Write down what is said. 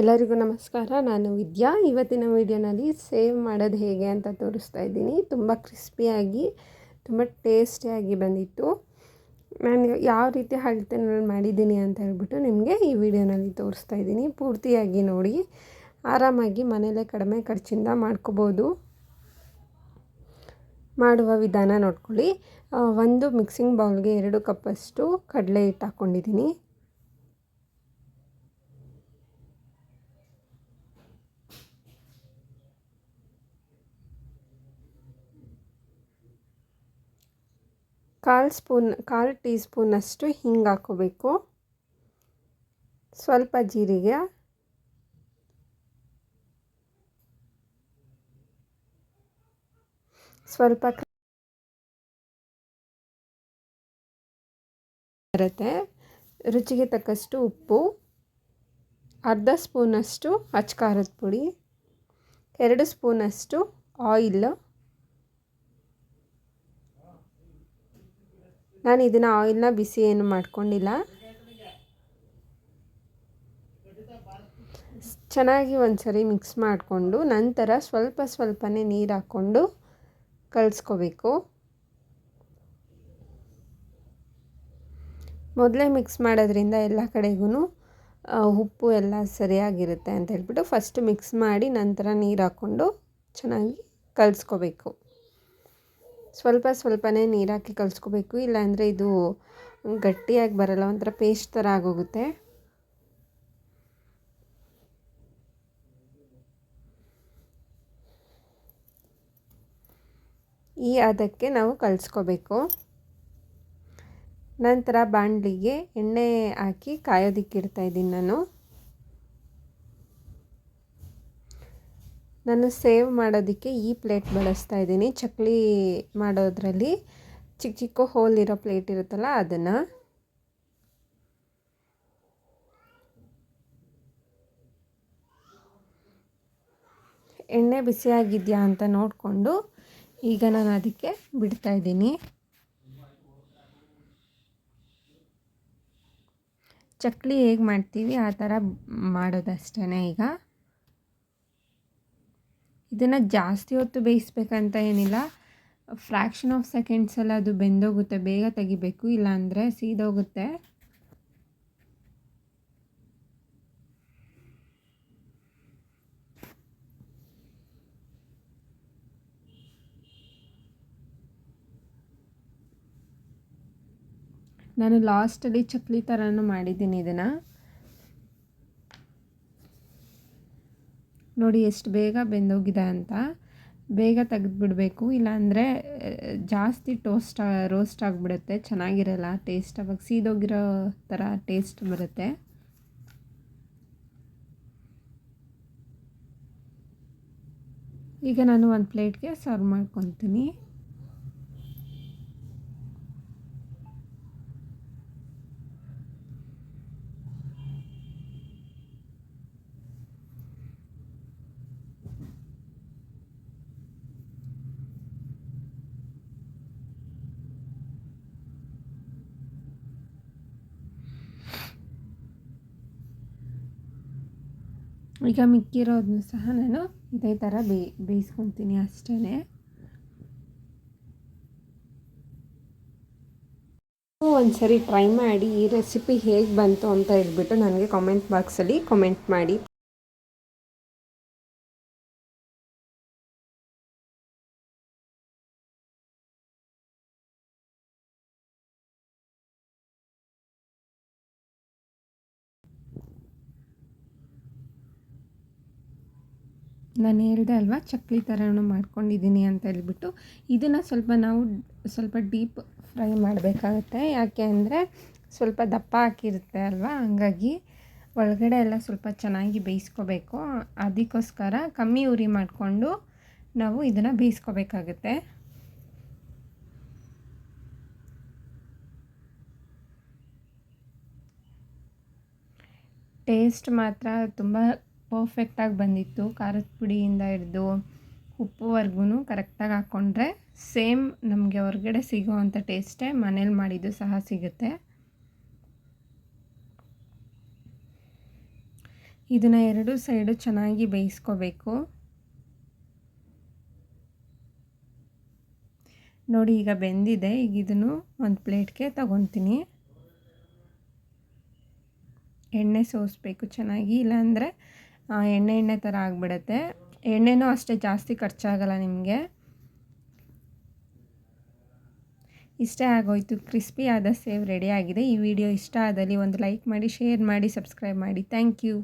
ಎಲ್ಲರಿಗೂ ನಮಸ್ಕಾರ. ನಾನು ವಿದ್ಯಾ. ಇವತ್ತಿನ ವಿಡಿಯೋನಲ್ಲಿ ಸೇವ್ ಮಾಡೋದು ಹೇಗೆ ಅಂತ ತೋರಿಸ್ತಾ ಇದ್ದೀನಿ. ತುಂಬ ಕ್ರಿಸ್ಪಿಯಾಗಿ, ತುಂಬ ಟೇಸ್ಟಿಯಾಗಿ ಬಂದಿತ್ತು. ನಾನು ಯಾವ ರೀತಿ ಅಳತೆನಲ್ಲಿ ಮಾಡಿದ್ದೀನಿ ಅಂತ ಹೇಳ್ಬಿಟ್ಟು ನಿಮಗೆ ಈ ವಿಡಿಯೋನಲ್ಲಿ ತೋರಿಸ್ತಾ ಇದ್ದೀನಿ. ಪೂರ್ತಿಯಾಗಿ ನೋಡಿ. ಆರಾಮಾಗಿ ಮನೇಲೇ ಕಡಿಮೆ ಖರ್ಚಿಂದ ಮಾಡ್ಕೋಬೋದು. ಮಾಡುವ ವಿಧಾನ ನೋಡ್ಕೊಳ್ಳಿ. ಒಂದು ಮಿಕ್ಸಿಂಗ್ ಬೌಲ್ಗೆ ಎರಡು ಕಪ್ಪಷ್ಟು ಕಡಲೆ ಹಿಟ್ಟು ಹಾಕ್ಕೊಂಡಿದ್ದೀನಿ. ಕಾಲು ಸ್ಪೂನ್, ಕಾಲು ಟೀ ಸ್ಪೂನಷ್ಟು ಹಿಂಗೆ ಹಾಕೋಬೇಕು. ಸ್ವಲ್ಪ ಜೀರಿಗೆ. ಸ್ವಲ್ಪ ಬರುತ್ತೆ. ರುಚಿಗೆ ತಕ್ಕಷ್ಟು ಉಪ್ಪು. ಅರ್ಧ ಸ್ಪೂನಷ್ಟು ಅಚ್ಕಾರದ ಪುಡಿ. ಎರಡು ಸ್ಪೂನಷ್ಟು ಆಯಿಲ್. ನಾನು ಇದನ್ನು ಆಯಿಲ್ನ ಬಿಸಿ ಏನು ಮಾಡ್ಕೊಂಡಿಲ್ಲ. ಚೆನ್ನಾಗಿ ಒಂದು ಸರಿ ಮಿಕ್ಸ್ ಮಾಡಿಕೊಂಡು ನಂತರ ಸ್ವಲ್ಪ ಸ್ವಲ್ಪನೇ ನೀರು ಹಾಕ್ಕೊಂಡು ಕಲಿಸ್ಕೋಬೇಕು. ಮೊದಲೇ ಮಿಕ್ಸ್ ಮಾಡೋದ್ರಿಂದ ಎಲ್ಲ ಕಡೆಗೂ ಉಪ್ಪು ಎಲ್ಲ ಸರಿಯಾಗಿರುತ್ತೆ ಅಂತ ಹೇಳ್ಬಿಟ್ಟು ಫಸ್ಟ್ ಮಿಕ್ಸ್ ಮಾಡಿ ನಂತರ ನೀರು ಹಾಕ್ಕೊಂಡು ಚೆನ್ನಾಗಿ ಕಲಿಸ್ಕೋಬೇಕು. ಸ್ವಲ್ಪ ಸ್ವಲ್ಪನೇ ನೀರು ಹಾಕಿ ಕಲಿಸ್ಕೋಬೇಕು, ಇಲ್ಲಾಂದರೆ ಇದು ಗಟ್ಟಿಯಾಗಿ ಬರಲ್ಲ, ಒಂಥರ ಪೇಸ್ಟ್ ಥರ ಆಗೋಗುತ್ತೆ. ಈ ಅದಕ್ಕೆ ನಾವು ಕಲಿಸ್ಕೋಬೇಕು. ನಂತರ ಬಾಣಲಿಗೆ ಎಣ್ಣೆ ಹಾಕಿ ಕಾಯೋದಿಕ್ಕಿಡ್ತಾ ಇದ್ದೀನಿ ನಾನು. ನಾನು ಸೇವ್ ಮಾಡೋದಕ್ಕೆ ಈ ಪ್ಲೇಟ್ ಬಳಸ್ತಾ ಇದ್ದೀನಿ. ಚಕ್ಲಿ ಮಾಡೋದ್ರಲ್ಲಿ ಚಿಕ್ಕ ಚಿಕ್ಕ ಹೋಲ್ ಇರೋ ಪ್ಲೇಟ್ ಇರುತ್ತಲ್ಲ ಅದನ್ನು. ಎಣ್ಣೆ ಬಿಸಿಯಾಗಿದೆಯಾ ಅಂತ ನೋಡಿಕೊಂಡು ಈಗ ನಾನು ಅದಕ್ಕೆ ಬಿಡ್ತಾ ಇದ್ದೀನಿ. ಚಕ್ಲಿ ಹೇಗೆ ಮಾಡ್ತೀವಿ ಆ ಥರ ಮಾಡೋದಷ್ಟೇ ಈಗ. ಇದನ್ನು ಜಾಸ್ತಿ ಹೊತ್ತು ಬೇಯಿಸ್ಬೇಕಂತ ಏನಿಲ್ಲ. ಫ್ರ್ಯಾಕ್ಷನ್ ಆಫ್ ಸೆಕೆಂಡ್ಸಲ್ಲಿ ಅದು ಬೆಂದೋಗುತ್ತೆ, ಬೇಗ ತೆಗಿಬೇಕು, ಇಲ್ಲಾಂದರೆ ಸೀದೋಗುತ್ತೆ. ನಾನು ಲಾಸ್ಟಲ್ಲಿ ಚಕ್ಲಿ ಥರನೂ ಮಾಡಿದ್ದೀನಿ ಇದನ್ನು. ನೋಡಿ ಎಷ್ಟು ಬೇಗ ಬೆಂದೋಗಿದೆ ಅಂತ. ಬೇಗ ತೆಗೆದುಬಿಡಬೇಕು. ಇಲ್ಲಾಂದರೆ ಜಾಸ್ತಿ ಟೋಸ್ಟ್, ರೋಸ್ಟ್ ಆಗಿಬಿಡುತ್ತೆ. ಚೆನ್ನಾಗಿರಲ್ಲ ಟೇಸ್ಟ್. ಅವಾಗ ಸೀದೋಗಿರೋ ಥರ ಟೇಸ್ಟ್ ಬರುತ್ತೆ. ಈಗ ನಾನು ಒಂದು ಪ್ಲೇಟ್ಗೆ ಸರ್ವ್ ಮಾಡ್ಕೊತೀನಿ. ಈಗ ಮಿಕ್ಕಿರೋದನ್ನು ಸಹ ನಾನು ಇದೇ ಥರ ಬೇ, ಬೇಯಿಸ್ಕೊತೀನಿ ಅಷ್ಟೇ ಒಂದು ಸರಿ ಟ್ರೈ ಮಾಡಿ ಈ ರೆಸಿಪಿ ಹೇಗೆ ಬಂತು ಅಂತ ಹೇಳ್ಬಿಟ್ಟು ನನಗೆ ಕಾಮೆಂಟ್ ಬಾಕ್ಸಲ್ಲಿ ಕಾಮೆಂಟ್ ಮಾಡಿ. ನಾನು ಹೇಳಿದೆ ಅಲ್ವಾ, ಚಕ್ಲಿ ಥರನೂ ಮಾಡ್ಕೊಂಡಿದ್ದೀನಿ ಅಂತ ಹೇಳ್ಬಿಟ್ಟು ಇದನ್ನು ಸ್ವಲ್ಪ ನಾವು ಸ್ವಲ್ಪ ಡೀಪ್ ಫ್ರೈ ಮಾಡಬೇಕಾಗುತ್ತೆ. ಯಾಕೆ ಅಂದರೆ ಸ್ವಲ್ಪ ದಪ್ಪ ಹಾಕಿರುತ್ತೆ ಅಲ್ವಾ, ಹಂಗಾಗಿ ಒಳಗಡೆ ಎಲ್ಲ ಸ್ವಲ್ಪ ಚೆನ್ನಾಗಿ ಬೇಯಿಸ್ಕೋಬೇಕು. ಅದಕ್ಕೋಸ್ಕರ ಕಮ್ಮಿ ಉರಿ ಮಾಡಿಕೊಂಡು ನಾವು ಇದನ್ನು ಬೇಯಿಸ್ಕೋಬೇಕಾಗತ್ತೆ. ಟೇಸ್ಟ್ ಮಾತ್ರ ತುಂಬ ಪರ್ಫೆಕ್ಟಾಗಿ ಬಂದಿತ್ತು. ಖಾರದ ಪುಡಿಯಿಂದ ಹಿಡಿದು ಉಪ್ಪುವರೆಗೂ ಕರೆಕ್ಟಾಗಿ ಹಾಕ್ಕೊಂಡ್ರೆ ಸೇಮ್ ನಮಗೆ ಹೊರಗಡೆ ಸಿಗೋ ಅಂಥ ಟೇಸ್ಟೇ ಮನೇಲಿ ಮಾಡಿದ್ದು ಸಹ ಸಿಗುತ್ತೆ. ಇದನ್ನು ಎರಡು ಸೈಡು ಚೆನ್ನಾಗಿ ಬೇಯಿಸ್ಕೋಬೇಕು. ನೋಡಿ ಈಗ ಬೆಂದಿದೆ. ಈಗ ಇದನ್ನು ಒಂದು ಪ್ಲೇಟ್ಗೆ ತಗೊತೀನಿ. ಎಣ್ಣೆ ಸೋಸಬೇಕು ಚೆನ್ನಾಗಿ. ಇಲ್ಲಾಂದರೆ ಎಣ್ಣೆ ಎಣ್ಣೆ ಥರ ಆಗಿಬಿಡುತ್ತೆ. ಎಣ್ಣೆನೂ ಅಷ್ಟೇ ಜಾಸ್ತಿ ಖರ್ಚಾಗಲ್ಲ ನಿಮಗೆ. ಇಷ್ಟೇ ಆಗೋಯ್ತು. ಕ್ರಿಸ್ಪಿ ಆದ ಸೇವ್ ರೆಡಿ ಆಗಿದೆ. ಈ ವಿಡಿಯೋ ಇಷ್ಟ ಆದಲ್ಲಿ ಒಂದು ಲೈಕ್ ಮಾಡಿ, ಶೇರ್ ಮಾಡಿ, ಸಬ್ಸ್ಕ್ರೈಬ್ ಮಾಡಿ. Thank you.